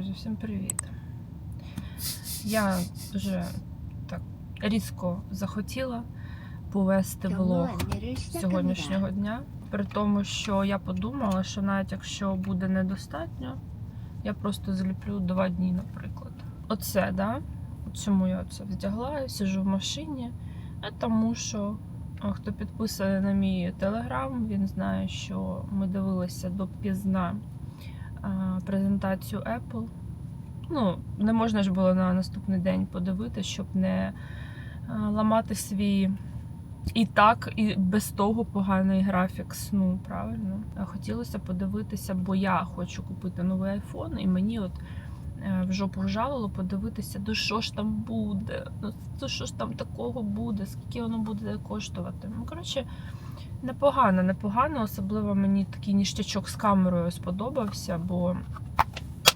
друзі, всім привіт! Я дуже так різко захотіла повести влог сьогоднішнього дня, при тому, що я подумала, що навіть якщо буде недостатньо, я просто зліплю два дні, наприклад. Оце, да? Чому я це вдягла? Сижу в машині, а тому що. Хто підписаний на мій телеграм, він знає, що ми дивилися допізна презентацію Apple. Ну, не можна ж було на наступний день подивитися, щоб не ламати свій і так, і без того поганий графік сну, правильно? А Хотілося подивитися, бо я хочу купити новий айфон, і мені от е, в жопу вжалило подивитися, ну що ж там буде, ну що ж там такого буде, скільки воно буде коштувати. Ну, коротше, непогано, непогано. Особливо мені такий ніштячок з камерою сподобався, бо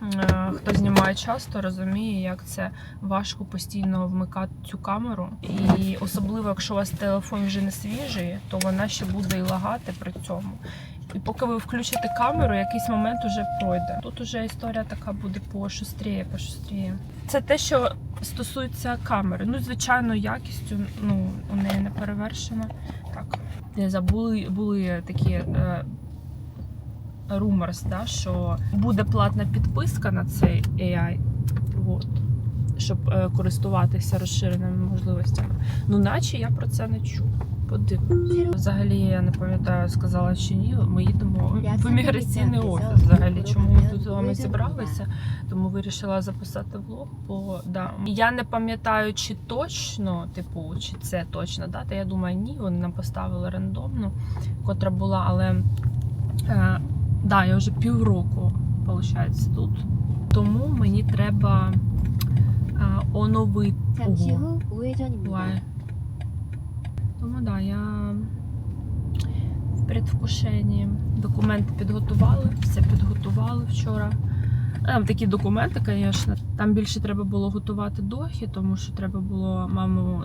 е, хто знімає часто, розуміє, як це важко постійно вмикати цю камеру. І особливо, якщо у вас телефон вже не свіжий, то вона ще буде і лагати при цьому. І поки ви включите камеру, якийсь момент уже пройде. Тут уже історія така буде пошустріє, пошустріє. Це те, що стосується камери. Ну, звичайно, якістю ну, у неї не перевершена. Так, забули були такі. Е, Rumors, да, що буде платна підписка на цей AI, от, щоб е, користуватися розширеними можливостями. Ну, наче я про це не чув. Взагалі я не пам'ятаю, сказала чи ні. Ми їдемо в міграційний офіс. Взагалі, чому ми тут з вами зібралися? Тому вирішила записати влог. Бо да я не пам'ятаю, чи точно, типу, чи це точна дата. Я думаю, ні, вони нам поставили рандомно, котра була, але е, да, я вже півроку виходить, тут. Тому мені треба е, оновити. Тому да, я в предвкушенні. Документи підготували, все підготували вчора. Там такі документи, звісно. Там більше треба було готувати дохи, тому що треба було маму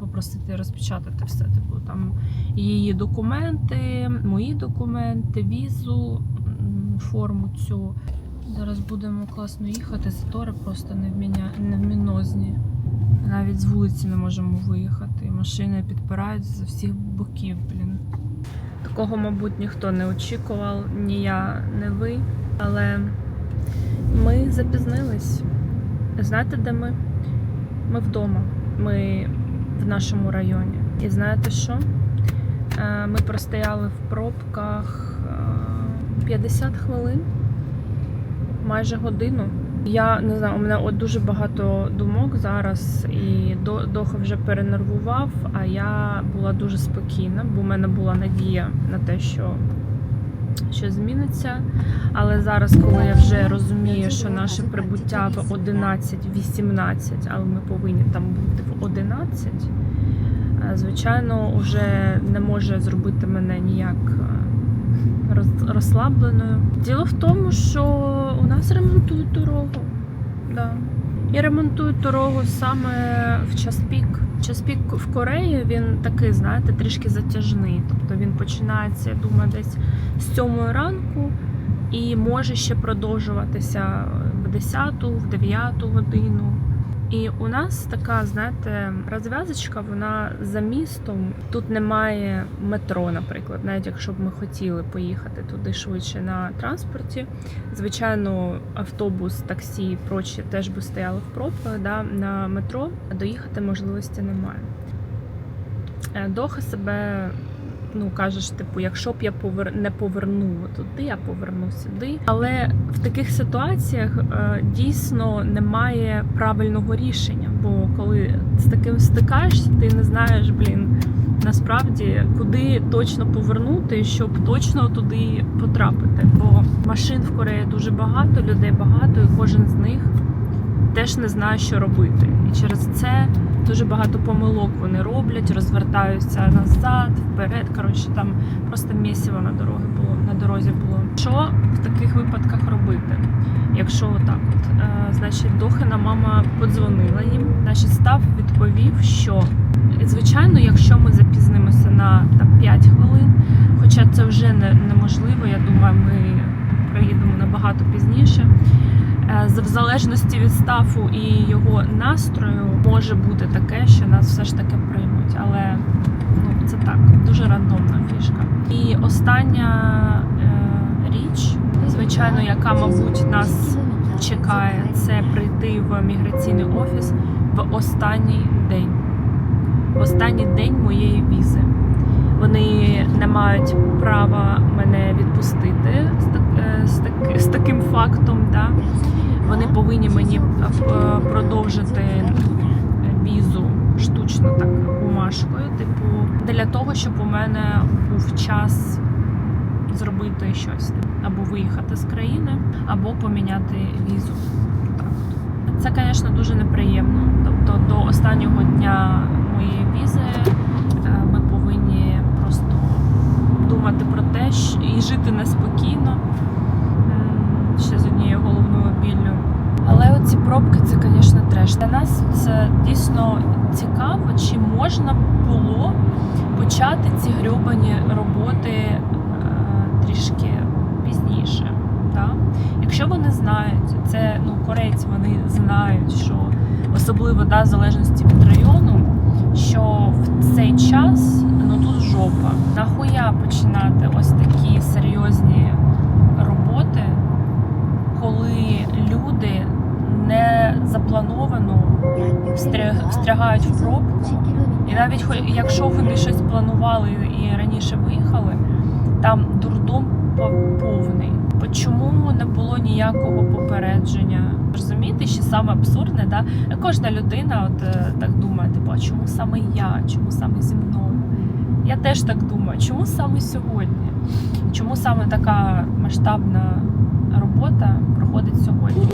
попросити розпечатати все. Типу, там її документи, мої документи, візу, форму цю. Зараз будемо класно їхати. Затори просто невмінозні. Навіть з вулиці не можемо виїхати. Машини підпирають з всіх боків, блін. Такого, мабуть, ніхто не очікував, ні я, ні ви. Але ми запізнились. Знаєте, де ми? Ми вдома. Ми в нашому районі. І знаєте що? Е, Ми простояли в пробках е, 50 хвилин, майже годину. Я не знаю, у мене от дуже багато думок зараз, і До- Доха вже перенервував, а я була дуже спокійна, бо в мене була надія на те, що що зміниться. Але зараз, коли я вже розумію, що наше прибуття в 11-18, але ми повинні там бути в 11, е, звичайно, вже не може зробити мене ніяк е, розслабленою. Діло в тому, що у нас ремонтують дорогу. Да. І ремонтують дорогу саме в час пік. Час пік в Кореї він такий, знаєте, трішки затяжний. Тобто він починається, я думаю, десь з 7 ранку і може ще продовжуватися в 10, в 9 годину. І у нас така, знаєте, розв'язочка, вона за містом. Тут немає метро, наприклад, навіть якщо б ми хотіли поїхати туди швидше на транспорті. Звичайно, автобус, таксі і прочі теж би стояли в пробках. Да? На метро а доїхати можливості немає. Е, Доха себе ну кажеш, типу, якщо б я повер... не повернула туди, я поверну сюди. Але в таких ситуаціях е, дійсно немає правильного рішення. Бо коли з таким стикаєшся, ти не знаєш, блін, насправді куди точно повернути, щоб точно туди потрапити. Бо машин в Кореї дуже багато, людей багато, і кожен з них теж не знає, що робити. І через це дуже багато помилок вони роблять, розвертаються назад, вперед. Коротше, там просто місіво на дороги було на дорозі було. Що в таких випадках робити? Якщо отак, от е, значить, Дохина мама подзвонила їм. Значить, став відповів, що звичайно, якщо ми запізнимося на там 5 хвилин, хоча це вже не, неможливо, я думаю, ми приїдемо набагато пізніше. Е, В залежності від стафу і його настрою може бути таке, що нас все ж таки приймуть. Але ну, це так, дуже рандомна фішка. І остання е, річ, звичайно, яка, мабуть, нас чекає, це прийти в міграційний офіс в останній день. В останній день моєї візи. Вони не мають права мене відпустити з, так, е, з, таким фактом. Да? Вони повинні мені продовжити візу штучно так бумажкою, типу, для того, щоб у мене був час зробити щось або виїхати з країни, або поміняти візу. Так. Це, звісно, дуже неприємно. Тобто до останнього дня моєї візи е, ми повинні просто думати про те, що- і жити неспокійно, ще з однією головною біллю. Але оці пробки це, звісно, треш. Для нас це дійсно цікаво, чи можна було почати ці грьобані роботи е, трішки пізніше. Да? Якщо вони знають, це ну, корейці вони знають, що особливо да, в залежності від району, що в цей час жопа. Нахуя починати ось такі серйозні роботи, коли люди не заплановано встря- встрягають в пробку. І навіть якщо вони щось планували і раніше виїхали, там дурдом по- повний. Чому не було ніякого попередження? Розумієте, що саме абсурдне, да? кожна людина от е, так думає, типу, а чому саме я, чому саме зі мною? Я теж так думаю, чому саме сьогодні? Чому саме така масштабна робота проходить сьогодні?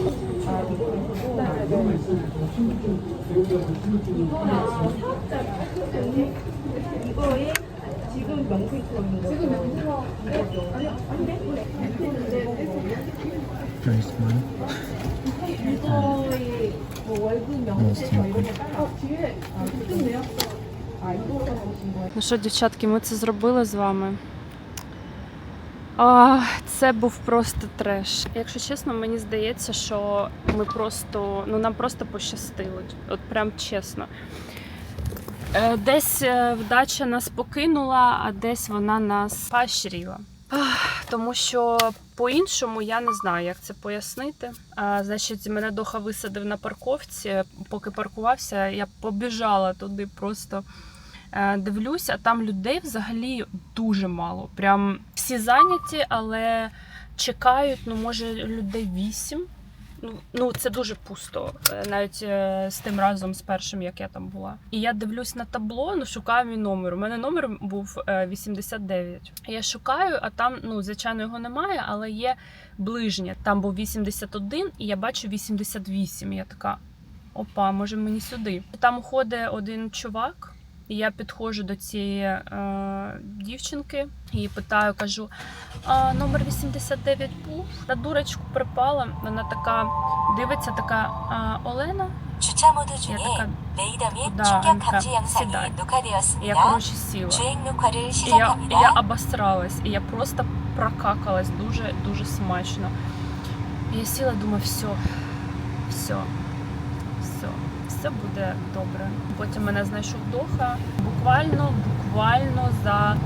Very small. Ну що, дівчатки, ми це зробили з вами. А, це був просто треш. Якщо чесно, мені здається, що ми просто, ну нам просто пощастило. От прям чесно. Е, Десь е, вдача нас покинула, а десь вона нас поощрила. Тому що по-іншому я не знаю, як це пояснити. А, значить, мене Доха висадив на парковці. Поки паркувався, я побіжала туди просто. Е, Дивлюся, там людей взагалі дуже мало. Прям всі зайняті, але чекають, ну, може, людей вісім. Ну, ну, це дуже пусто, е, навіть е, з тим разом, з першим, як я там була. І я дивлюсь на табло, ну шукаю мій номер. У мене номер був е, 89. Я шукаю, а там, ну, звичайно, його немає, але є ближнє. Там був 81, і я бачу 88. І я така: опа, може мені сюди. Там ходить один чувак. І я підходжу до цієї е, дівчинки і питаю, кажу: а, номер 89 був. На дурочку припала. Вона така дивиться, така а, Олена. 주차 모드 중에 Я така, 레이더 및 네, 충격 그러니까 감지 영상이 시다. і 녹화되었습니다. я коротше сіла. 주행 녹화를 І я, 시작합니다. і я обосралась, і я просто прокакалась дуже дуже смачно. І я сіла, думаю, все, все, все, все буде добре. Потім мене знайшов Доха. Буквально, буквально за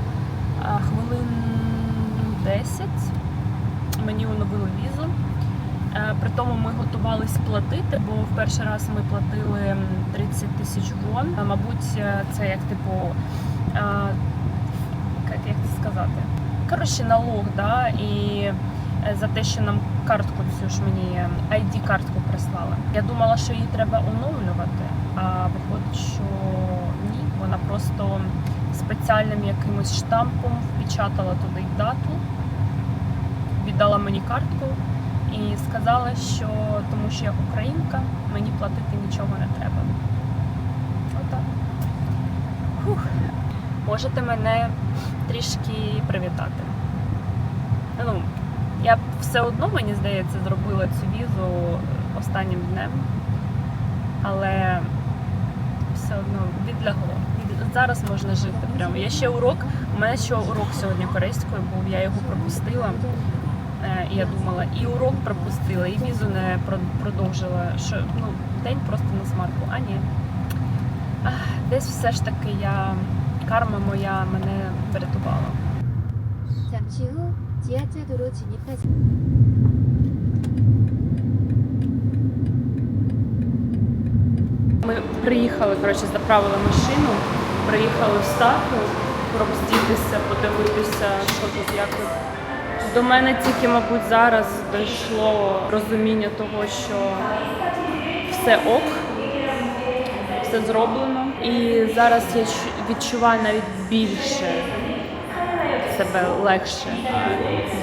хвилин 10 мені оновили візу. Е, При тому ми готувались платити, бо в перший раз ми платили 30 тисяч вон. Мабуть, е, це як типу, е, як, це сказати? Коротше, налог, да, і е, за те, що нам картку цю ж мені ID-картку прислали. Я думала, що її треба оновлювати, а виходить, що ні, вона просто спеціальним якимось штампом впечатала туди дату, віддала мені картку і сказала, що тому що я українка, мені платити нічого не треба. Отак. Фух. Можете мене трішки привітати. Ну, я все одно, мені здається, зробила цю візу останнім днем, але все одно відлягло. Зараз можна жити прямо. Я ще урок, у мене ще урок сьогодні корейською був, я його пропустила. Е, І я думала, і урок пропустила, і візу не продовжила. Що ну, день просто на смарку. А ні. Десь все ж таки я карма моя мене врятувала. Ми приїхали, коротше, заправили машину, приїхали в Стаху, пробздітися, подивитися, що тут як. До мене тільки, мабуть, зараз дійшло розуміння того, що все ок, все зроблено. І зараз я відчуваю навіть більше себе легше.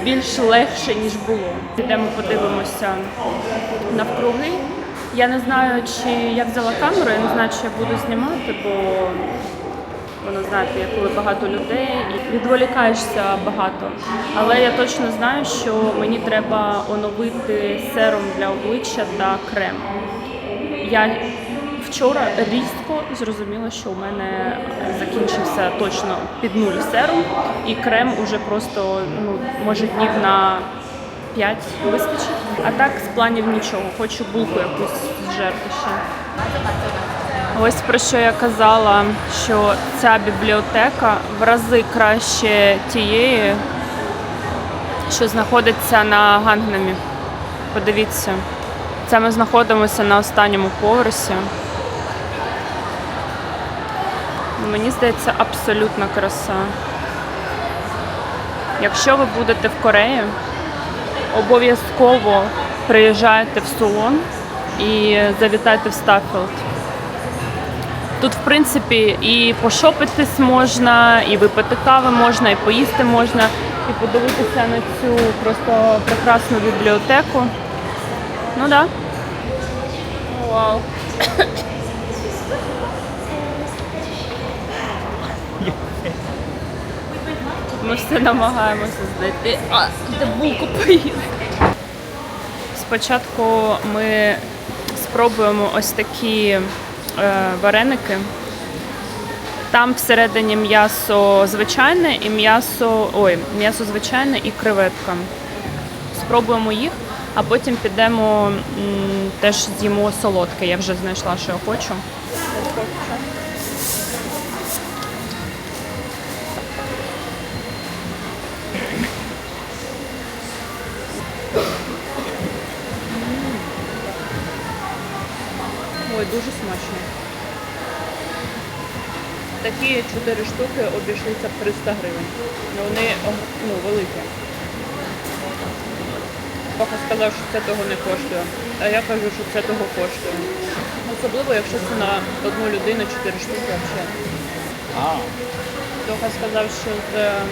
Більш легше, ніж було. Підемо подивимося навкруги. Я не знаю, чи я взяла камеру, я не знаю, чи я буду знімати, бо воно знаєте, як коли багато людей і відволікаєшся багато. Але я точно знаю, що мені треба оновити серум для обличчя та крем. Я вчора різко зрозуміла, що у мене закінчився точно під нуль серум, і крем уже просто ну, може днів на 5 вистачить. А так з планів нічого. Хочу булку якусь зжерти ще. Ось про що я казала, що ця бібліотека в рази краще тієї, що знаходиться на Гангнамі. Подивіться, це ми знаходимося на останньому поверсі. Мені здається, абсолютна краса. Якщо ви будете в Кореї, обов'язково приїжджайте в Суон і завітайте в Стаффілд. Тут, в принципі, і пошопитись можна, і випити кави можна, і поїсти можна, і подивитися на цю просто прекрасну бібліотеку. Ну так. Да. Вау. Ми все намагаємося знайти. А, де булку поїсти. Спочатку ми спробуємо ось такі е, вареники. Там всередині м'ясо звичайне і м'ясо. Ой, м'ясо звичайне і креветка. Спробуємо їх, а потім підемо м, теж з'їмо солодке. Я вже знайшла, що я хочу. 4 штуки обійшлися в 300 гривень. Ну, вони ну, великі. Паха сказав, що це того не коштує. А я кажу, що це того коштує. Особливо, якщо це на одну людину 4 штуки взагалі. А, Тоха сказав, що з ем,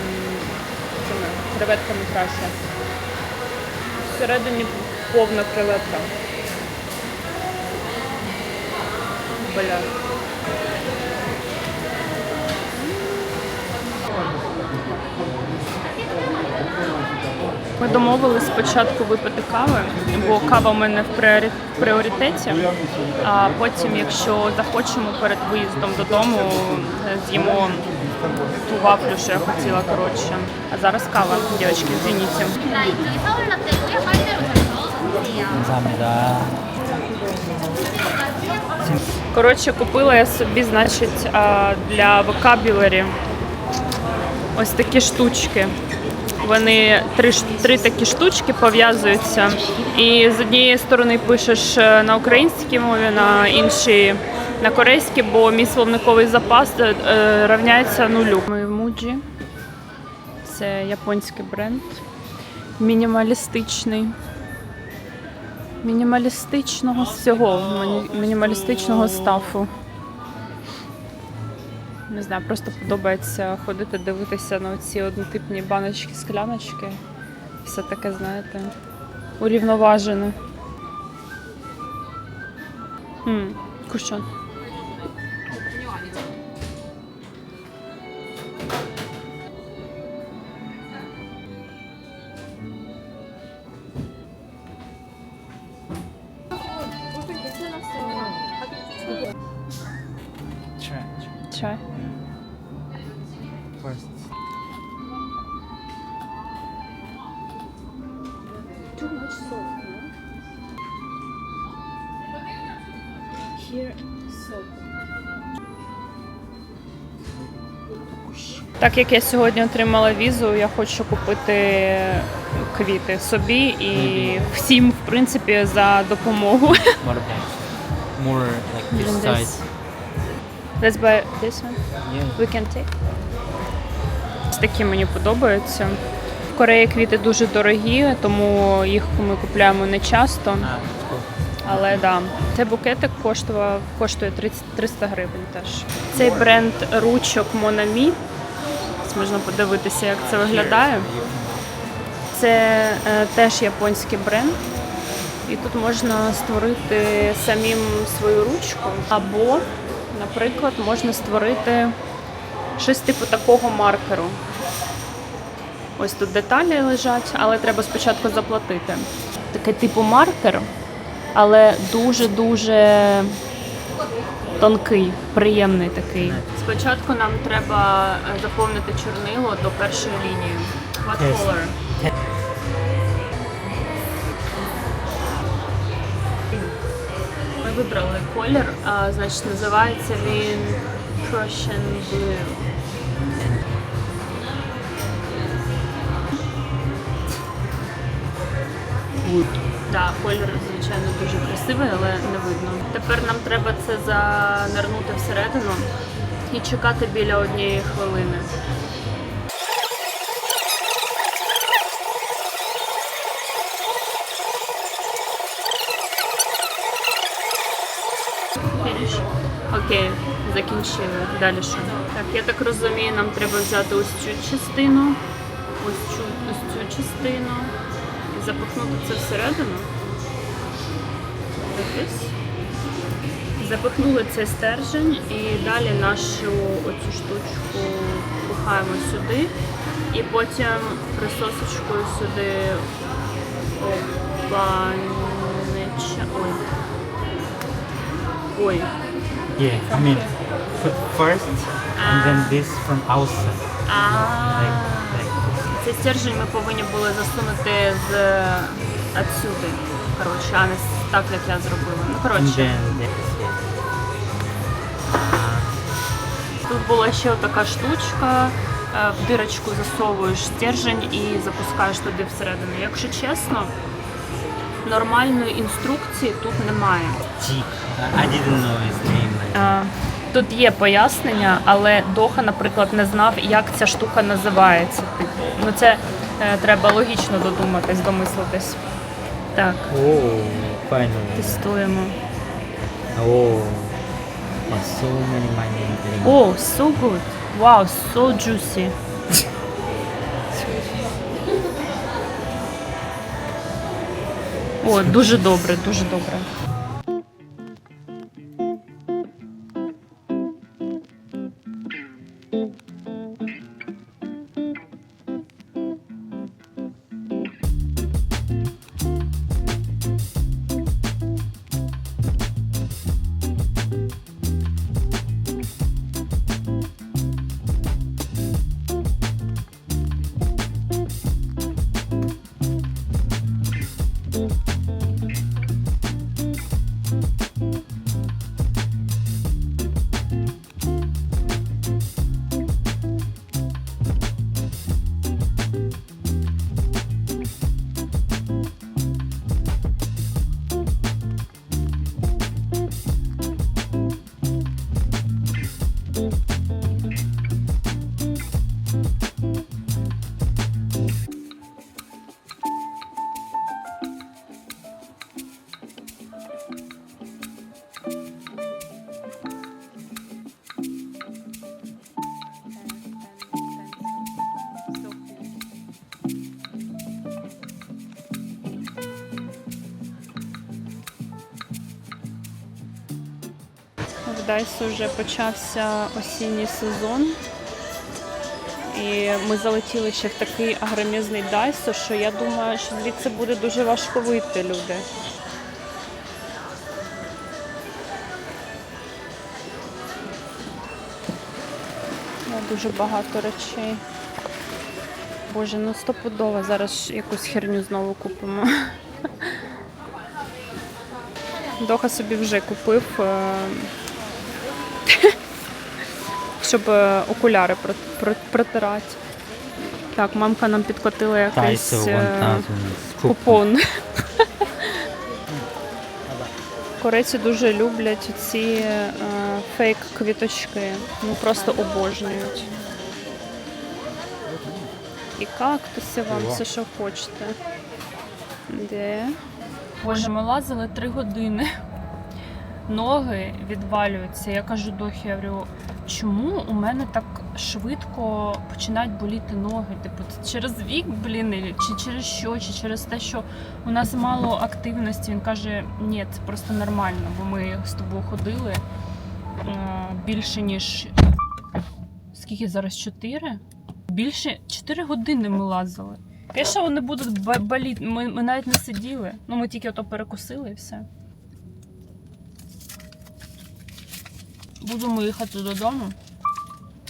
цими креветками краще. Всередині повна креветка. Бля. Ми домовились спочатку випити кави, бо кава в мене в пріоритеті, а потім, якщо захочемо перед виїздом додому, е, з'їмо ту вафлю, що я хотіла коротше. А зараз кава, дівчатки, звініть. Коротше, купила я собі, значить, для вокабілері ось такі штучки. Вони три, три такі штучки пов'язуються. І з однієї сторони пишеш е, на українській мові, на іншій на корейській, бо мій словниковий запас е, е, равняється нулю. Ми Muji. Це японський бренд. Мінімалістичний. Мінімалістичного всього, мінімалістичного стафу. Не знаю, просто подобається ходити, дивитися на ці однотипні баночки, скляночки. Все таке, знаєте, урівноважене. М, Кушон. Try. Так як я сьогодні отримала візу, я хочу купити квіти собі і всім, в принципі, за допомогу. What about more like this Even this. Let's buy this one. Yeah. We can take. Ось такі мені подобаються. В Кореї квіти дуже дорогі, тому їх ми купуємо не часто. Ah, cool. Але да, цей букетик коштував коштує 30, 300 гривень теж. Цей бренд ручок Monami. Ось Можна подивитися, як це виглядає. Це е, теж японський бренд. І тут можна створити самим свою ручку. Або, наприклад, можна створити щось типу такого маркеру. Ось тут деталі лежать, але треба спочатку заплатити. Такий типу маркер, але дуже-дуже тонкий, приємний такий. Спочатку нам треба е, заповнити чорнило до першої лінії. What Yes. color? Ми вибрали колір, а, значить називається він Prussian Blue. Wood. Так, колір, звичайно, дуже красивий, але не видно. Тепер нам треба це занирнути всередину і чекати біля однієї хвилини. Окей, закінчили. Далі що? Так, я так розумію, нам треба взяти ось цю частину, ось цю, ось цю частину запихнути це всередину. Дивись. Запихнули цей стержень і далі нашу оцю штучку пихаємо сюди і потім присосочкою сюди опанича. Ой. Ой. Yeah, I mean, first and then this from outside. А Like. Цей стержень ми повинні були засунути з отсюди. Коротше, а не так, як я зробила. Ну, коротше. Тут була ще така штучка. е, В дирочку засовуєш стержень і запускаєш туди всередину. Якщо чесно, нормальної інструкції тут немає. I didn't know his name. Тут є пояснення, але Доха, наприклад, не знав, як ця штука називається. Типу. Ну це е, треба логічно додуматись, домислитись. Так, oh, finally. тестуємо. Oh, there's so many money in О, so good. Wow, so juicy. О, дуже добре, дуже добре. Дайсу вже почався осінній сезон. І ми залетіли ще в такий агромізний Дайсо, що я думаю, що звідси буде дуже важко вийти люди. Дуже багато речей. Боже, ну стопудово зараз якусь херню знову купимо. Доха собі вже купив, е, щоб е, окуляри про- про- протирати. Так, мамка нам підкотила якийсь е, 1000 coupon. купон. Корейці дуже люблять ці е, фейк-квіточки. Ну просто обожнюють. І кактуси вам, все, що хочете. Де? Боже, ми лазили три години. Ноги відвалюються. Я кажу Дохі, я говорю, чому у мене так швидко починають боліти ноги? Типу, через вік, блін, чи через що, чи через те, що у нас мало активності. Він каже, ні, це просто нормально, бо ми з тобою ходили е, більше ніж скільки зараз? Чотири? Більше 4 години ми лазили. Звісно, вони будуть боліти. Ми, ми навіть не сиділи. Ну, ми тільки ото перекусили і все. Будемо їхати додому.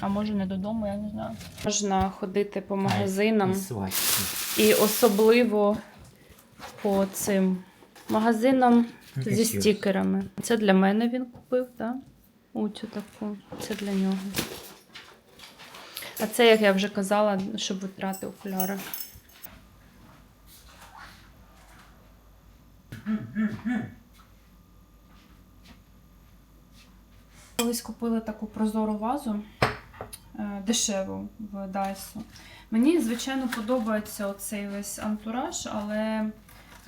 А може не додому, я не знаю. Можна ходити по магазинам. І особливо по цим магазинам зі стікерами. Це для мене він купив, так? Оцю таку. Це для нього. А це, як я вже казала, щоб витрати окуляри. Колись купили таку прозору вазу е, дешеву в Дайсу. Мені, звичайно, подобається оцей весь антураж, але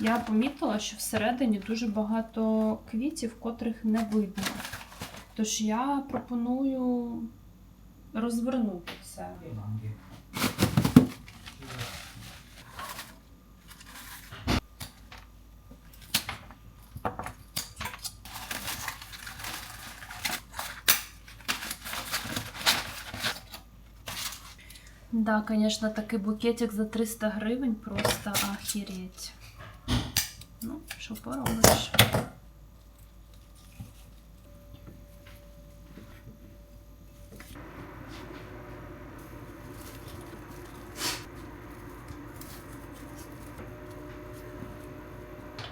я помітила, що всередині дуже багато квітів, котрих не видно. Тож я пропоную розвернути це. Да, конечно, такий букетик за 300 гривень просто охереть. Ну, що поробиш?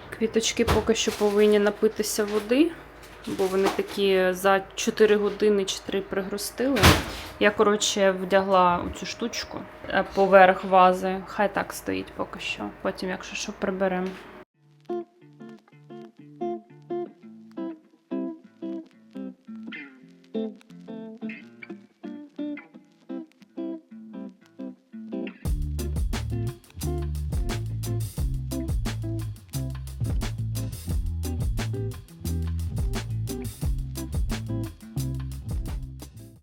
Квіточки поки що повинні напитися води, бо вони такі за 4 години чи 3 пригрустили. Я, коротше, вдягла цю штучку е, поверх вази. Хай так стоїть поки що. Потім, якщо що, приберемо.